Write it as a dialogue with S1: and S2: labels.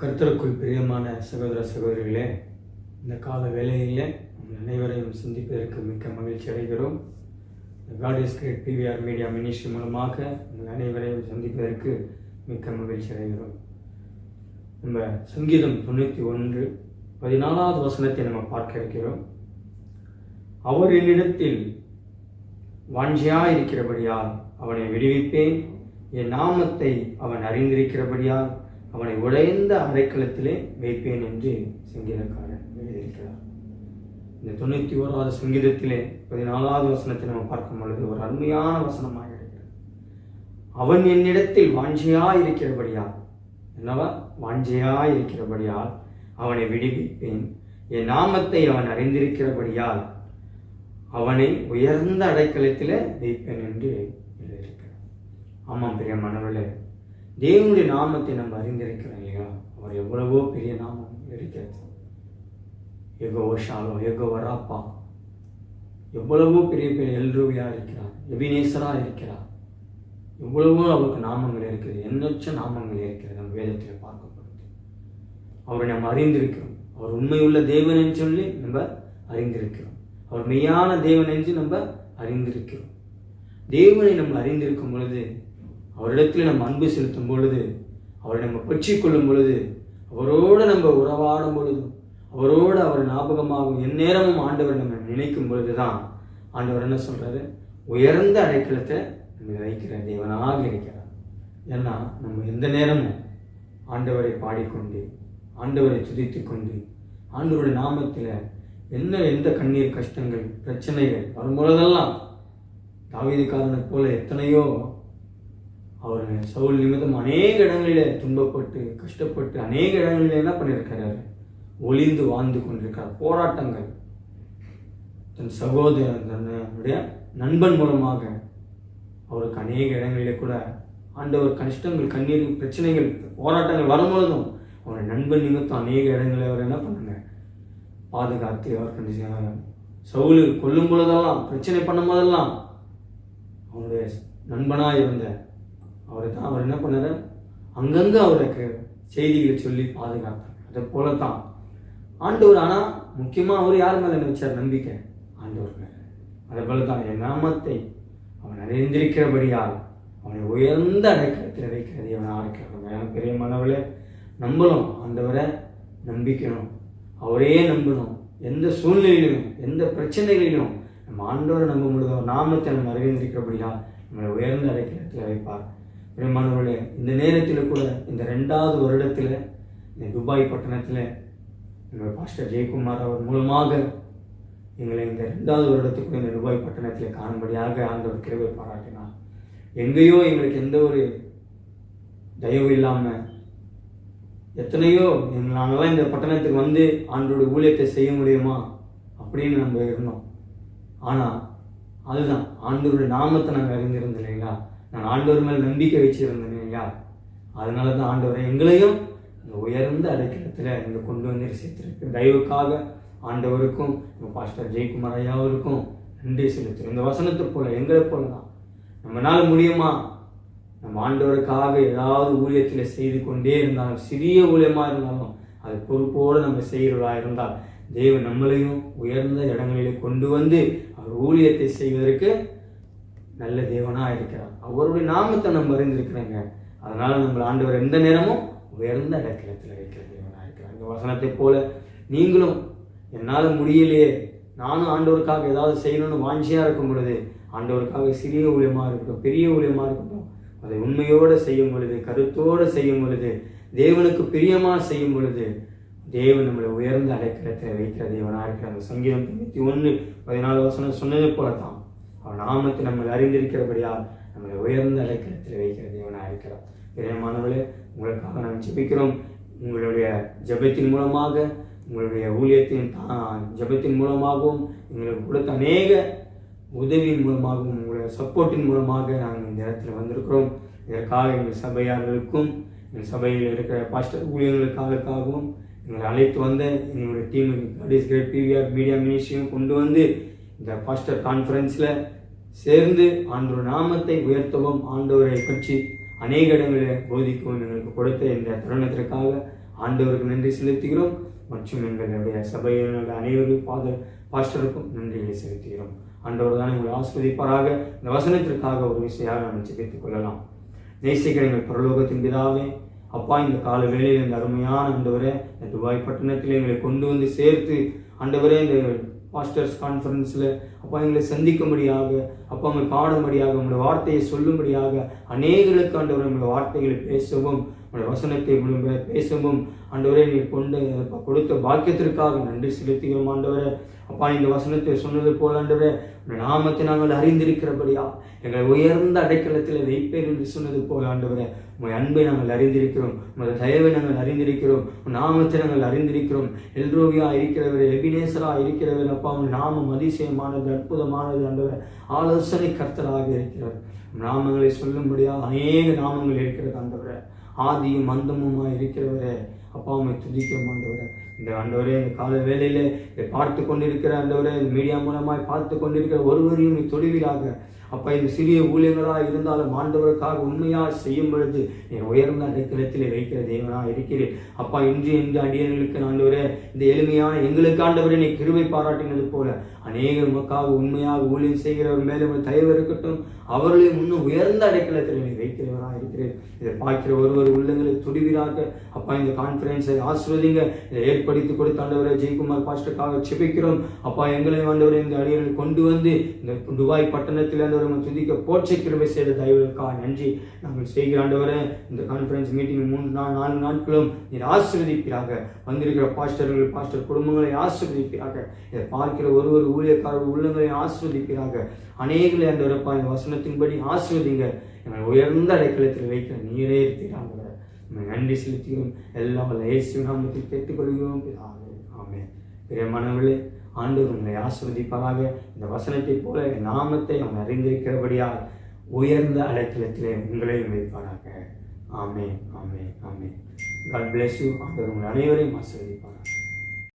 S1: கர்த்தருக்குள் பிரியமான சகோதர சகோதரிகளே இந்த கால வேலையில் அனைவரையும் சந்திப்பதற்கு மிக்க மகிழ்ச்சி அடைகிறோம். God is great PVR media ministry மூலமாக உங்கள் அனைவரையும் சந்திப்பதற்கு மிக்க மகிழ்ச்சி அடைகிறோம். நம்ம சங்கீதம் தொண்ணூற்றி ஒன்று பதினாலாவது வசனத்தை நம்ம பார்க்க இருக்கிறோம். அவர் என்னிடத்தில் வாஞ்சியாய் இருக்கிறபடியால் அவனை விடுவிப்பேன். என் நாமத்தை அவன் அறிந்திருக்கிறபடியால் அவனை உடைந்த அடைக்கலத்திலே வைப்பேன் என்று சங்கீதக்காரன் எழுதியிருக்கிறார். இந்த தொண்ணூற்றி ஓராவது சங்கீதத்திலே பதினாலாவது வசனத்தை நம்ம பார்க்கும் பொழுது ஒரு அருமையான வசனமாக இருக்கிறது. அவன் என்னிடத்தில் வாஞ்சியாய் இருக்கிறபடியால் என்னவா? வாஞ்சியாய் இருக்கிறபடியால் அவனை விடுவிப்பேன். என் நாமத்தை அவன் அறிந்திருக்கிறபடியால் அவனை உயர்ந்த அடைக்கலத்தில் வைப்பேன் என்று எழுதியிருக்கிறார். ஆமாம் பிரியமானவர்களே தேவனுடைய நாமத்தை நம்ம அறிந்திருக்கிறோம் இல்லையா? அவர் எவ்வளவோ பெரிய நாமம் இருக்கிறது எகோ ஷாலோ எகோ வராப்பா எவ்வளவோ பெரிய பெரிய எல்ரூவியாக இருக்கிறார் எபினேசராக இருக்கிறார். எவ்வளவோ அவருக்கு நாமங்கள் இருக்கிறது எண்ணற்ற நாமங்கள் இருக்கிறது நம்ம வேதத்தில் பார்க்கப்படுது. அவரை நம்ம அறிந்திருக்கிறோம். அவர் உண்மையுள்ள தேவன் சொல்லி நம்ம அறிந்திருக்கிறோம். அவர் மெய்யான தேவன் என்று நம்ம அறிந்திருக்கிறோம். தேவனை நம்ம அறிந்திருக்கும் பொழுது அவரிடத்தில் நம்ம அன்பு செலுத்தும் பொழுது அவரை நம்ம பற்றி கொள்ளும் பொழுது அவரோடு நம்ம உறவாடும் பொழுதும் அவரோடு அவர் ஞாபகமாகும் எந்நேரமும் ஆண்டவர் நம்ம நினைக்கும் பொழுது தான் ஆண்டவர் என்ன சொல்கிறாரு உயர்ந்த அடைக்கலத்தை நம்ம வைக்கிற தேவனாக இருக்கிறார். ஏன்னா நம்ம எந்த நேரமும் ஆண்டவரை பாடிக்கொண்டு ஆண்டவரை துதித்து கொண்டு ஆண்டவருடைய நாமத்தில் என்ன எந்த கண்ணீர் கஷ்டங்கள் பிரச்சனைகள் வரும்பொழுதெல்லாம் தாவீதுக்காரனை போல எத்தனையோ அவர் சவுல் நிமித்தம் அநேக இடங்களிலே துன்பப்பட்டு கஷ்டப்பட்டு அநேக இடங்களில் என்ன பண்ணியிருக்கிறாரு ஒளிந்து வாழ்ந்து கொண்டிருக்கிறார் போராட்டங்கள். தன் சகோதரன் தன்னுடைய நண்பன் மூலமாக அவருக்கு அநேக இடங்களிலே கூட ஆண்டவர் கஷ்டங்கள் கண்ணீர் பிரச்சனைகள் போராட்டங்கள் வரும்பொழுதும் அவர் நண்பன் நிமித்தம் அநேக இடங்களில் அவர் என்ன பண்ணுங்க? பாதுகாத்து அவர் சவுலு கொல்லும் பொழுதெல்லாம் பிரச்சனை பண்ணும் போதெல்லாம் அவனுடைய நண்பனாக இருந்த அவரை தான் அவர் என்ன பண்ணார்? அங்கங்கே அவருக்கு செய்திகளை சொல்லி பாதுகாத்தார். அதை போல தான் ஆண்டவர் ஆனால் முக்கியமாக அவர் யார் மேலே நினைச்சார்? நம்பிக்கை. ஆண்டவர் மேலே. அதே போல தான் என் நாமத்தை அவன் அறிந்திருக்கிறபடியால் அவனை உயர்ந்த அடைக்கலத்தில் வைக்கிறது அவன் ஆரம்பிக்கிறான் பெரிய மனவளே நம்பணும் ஆண்டவரை நம்பிக்கணும். அவரே நம்பணும். எந்த சூழ்நிலையிலும் எந்த பிரச்சனைகளிலும் நம்ம ஆண்டவரை நம்ப முடியும் நாமத்தை நம்ம அறிந்திருக்கிறபடியால் நம்மளை உயர்ந்த அடைக்கலத்தில் வைப்பார். பிரியமானவர்களே இந்த நேரத்தில் கூட இந்த ரெண்டாவது வருடத்தில் இந்த துபாய் பட்டணத்தில் எங்கள் பாஸ்டர் ஜெயக்குமார் அவர் மூலமாக எங்களை இந்த ரெண்டாவது வருடத்துக்கு இந்த துபாய் பட்டணத்தில் காணும்படியாக ஆண்டவர் கிருவை பாராட்டினார். எங்கேயோ எங்களுக்கு எந்த ஒரு தயவு இல்லாமல் எத்தனையோ நாங்களாம் இந்த பட்டணத்துக்கு வந்து ஆண்டோட ஊழியத்தை செய்ய முடியுமா அப்படின்னு நம்ம இருந்தோம். ஆனால் அதுதான் ஆண்டோருடைய நாமத்தை நாங்கள் அறிந்திருந்தோம் இல்லைங்களா? நான் ஆண்டவர் மேல் நம்பிக்கை வச்சிருந்தேன் இல்லையா? அதனால தான் ஆண்டவரை எங்களையும் இந்த உயர்ந்த அடைக்கலத்தில் இங்கே கொண்டு வந்து சேர்த்துருக்கு தயவுக்காக ஆண்டவருக்கும் நம்ம பாஸ்டர் ஜெயக்குமார் ஐயாவிற்கும் நன்றி செலுத்துறோம் இந்த வசனத்தை போல எங்களை போல தான் நம்மளால முடியுமா? நம்ம ஆண்டவருக்காக ஏதாவது ஊழியத்தில் செய்து கொண்டே இருந்தாலும் சிறிய ஊழியமாக இருந்தாலும் அது பொறுப்போடு நம்ம செய்கிறவர்களா இருந்தால் தேவன் நம்மளையும் உயர்ந்த இடங்களிலே கொண்டு வந்து அவர் ஊழியத்தை செய்வதற்கு நல்ல தேவனாக இருக்கிறார். அவருடைய நாமத்தை நம்ம அறிந்திருக்கிறோங்க. அதனால் நம்ம ஆண்டவர் எந்த நேரமும் உயர்ந்த இடத்துல வைக்கிற தேவனாக இருக்கிறார். இந்த வசனத்தை போல நீங்களும் என்னால் முடியலையே. நானும் ஆண்டவருக்காக ஏதாவது செய்யணும்னு வாஞ்சியாக இருக்கும் பொழுது ஆண்டவருக்காக சிறிய ஊழியமாக இருக்கட்டும் பெரிய ஊழியமாக இருக்கட்டும் அதை உண்மையோடு செய்யும் பொழுது கருத்தோடு செய்யும் பொழுது தேவனுக்கு பிரியமாக செய்யும் பொழுது தேவன் நம்மளை உயர்ந்த அடைக்கலத்தில் வைக்கிற தேவனாக இருக்கிற அந்த சங்கீதம் தொண்ணூற்றி ஒன்று பதினாலு வசனம் சொன்னது போல தான் அவன் நாமத்தை நம்மளை அறிந்திருக்கிறபடியால் நம்மளை உயர்ந்த அடைக்கலத்தில் வைக்கிற தேவனாக இருக்கிறார் பிரியமானவர்களே உங்களுக்காக நாம் ஜெபிக்கிறோம். உங்களுடைய ஜெபத்தின் மூலமாக உங்களுடைய ஊழியத்தின் ஜெபத்தின் மூலமாகவும் எங்களுக்கு கொடுத்த அநேக உதவியின் மூலமாகவும் உங்களுடைய சப்போர்ட்டின் மூலமாக நாங்கள் இந்த இடத்துல வந்திருக்கிறோம். இதற்காக எங்கள் சபையார்களுக்கும் எங்கள் சபையில் இருக்கிற பாஸ்டர் ஊழியர்களுக்காகவும் எங்களை அழைத்து வந்த எங்களுடைய டீம் கிரேட் பிவிஆர் மீடியா மினிஸ்ட்ரியும் கொண்டு வந்து இந்த பாஸ்டர் கான்ஃபரன்ஸில் சேர்ந்து ஆண்டு நாமத்தை உயர்த்தவும் ஆண்டவரை பற்றி அநேக இடங்களில் போதிக்கவும் எங்களுக்கு கொடுத்த இந்த தருணத்திற்காக ஆண்டவருக்கு நன்றி செலுத்துகிறோம். மற்றும் எங்களுடைய சபையினுடைய அனைவரும் பாத பாஸ்டருக்கும் நன்றிகளை செலுத்துகிறோம். ஆண்டவர் தான் எங்களை ஆஸ்வதிப்பாராக. இந்த வசனத்திற்காக ஒரு விஷயம் நாம் சிந்தித்துக் கொள்ளலாம். நேசிக்கிற எங்கள் பரலோகத்தின் பிதாவே அப்பா இந்த கால வேளையில் இந்த அருமையான ஆண்டவரே இந்த துபாய் பட்டணத்தில் எங்களை கொண்டு வந்து சேர்த்து ஆண்டவரே இந்த பாஸ்டர்ஸ் கான்ஃபரன்ஸில் அப்பா எங்களை சந்திக்கும்படியாக அப்பா அவங்க பாடும்படியாக உங்களுடைய வார்த்தையை சொல்லும்படியாக அநேகளுக்கு ஆண்டவர் உங்களுடைய வார்த்தைகளை பேசவும் உங்களுடைய வசனத்தை பேசவும் ஆண்டவரை நீ கொண்டு கொடுத்த பாக்கியத்திற்காக நன்றி செலுத்துகிறோம் ஆண்டவரை. அப்பா இந்த வசனத்தை சொன்னது போல ஆண்டவரே நாமத்தை நாங்கள் அறிந்திருக்கிறபடியா எங்களை உயர்ந்த அடைக்கலத்தில் வைப்பேர் என்று சொன்னது போல ஆண்டவரே உங்கள் அன்பை நாங்கள் அறிந்திருக்கிறோம் உங்கள் தயவை நாங்கள் அறிந்திருக்கிறோம் நாமத்தை நாங்கள் அறிந்திருக்கிறோம். எல்ரோவியா இருக்கிறவர் எபினேசரா இருக்கிறவர் அப்பா உங்கள் நாமம் அதிசயமானது அற்புதமானது ஆண்டவர் ஆலோசனை கர்த்தராக இருக்கிறவர். நாமங்களை சொல்லும்படியாக அநேக நாமங்கள் இருக்கிறது ஆண்டவரை. ஆதியும் அந்தமுமாக இருக்கிறவரே. அப்பா உண்மை துதிக்கிறோம் ஆண்டவரே. இந்த ஆண்டவரே இந்த கால வேலையில் இதை பார்த்து கொண்டிருக்கிற ஆண்டவரே. இந்த மீடியா மூலமாய் பார்த்து கொண்டிருக்கிற ஒருவரையும் நீ தொழிலாக அப்பா இந்த சிறிய ஊழியர்களாக இருந்தாலும் ஆண்டவருக்காக உண்மையாக செய்யும் பொழுது நீ உயர்ந்த அடைக்கலத்தில் வைக்கிற தேவனாக இருக்கிறேன் அப்பா இன்று இந்த அடியர்களுக்கு ஆண்டவரே இந்த எளிமையான எங்களுக்கு ஆண்டவரே நீ கிருவை பாராட்டினது போல. அநேக உமக்காக உண்மையாக ஊழியம் செய்கிறவர் மேலே உங்கள் தயவு இருக்கட்டும் அவர்களையும் இன்னும் உயர்ந்த அடைக்கலத்தில் நீ வைக்கிறவராக இருக்கிறேன். இதை பார்க்கிற ஒருவர் உள்ளங்களை துடிவிராக அப்பா இந்த கான்ஃபரன்ஸை ஆசிர்வதிங்க. இதை ஏற்படுத்தி கொடுத்த ஆண்டவரை ஜெயக்குமார் பாஸ்டருக்காக சிபிக்கிறோம். அப்பா எங்களை ஆண்டவரை இந்த அடியர்களை கொண்டு வந்து இந்த துபாய் பட்டணத்தில் ஆண்டவரை துதிக்க போற்றை கிருமை செய்த தயவுக்காக நன்றி. நாங்கள் செய்கிற ஆண்டவரை இந்த கான்ஃபரன்ஸ் மீட்டிங் மூன்று நாள் நான்கு நாட்களும் நீர் ஆசீர்வதிப்பீராக. வந்திருக்கிற பாஸ்டர்கள் பாஸ்டர் குடும்பங்களை ஆசீர்வதிப்பீராக. இதை பார்க்கிற ஒருவர் ஊழியக்காரர் உள்ளங்களை ஆஸ்வதிப்பீராக அநேகளை அந்த இந்த வசனத்தின்படி ஆஸ்வதிங்க எங்கள் உயர்ந்த அடைக்கலத்தில் வைக்கிற நீரே இருக்கிறாங்க. நன்றி செலுத்தியும் எல்லாம் இயேசு நாமத்தில் கேட்டுக்கொள்கிறோம். ஆமே பிரியமானவர்களே ஆண்டவர் உங்களை ஆசிர்வதிப்பாராக. இந்த வசனத்தைப் போல நாமத்தை அவன் அறிந்திருக்கிறபடியால் உயர்ந்த அடைக்கலத்திலே உங்களையும் வைப்பாராக. ஆமே ஆமே ஆமே காட் bless you. ஆண்டவர் உங்கள் அனைவரையும் ஆசீர்வதிப்பாராக.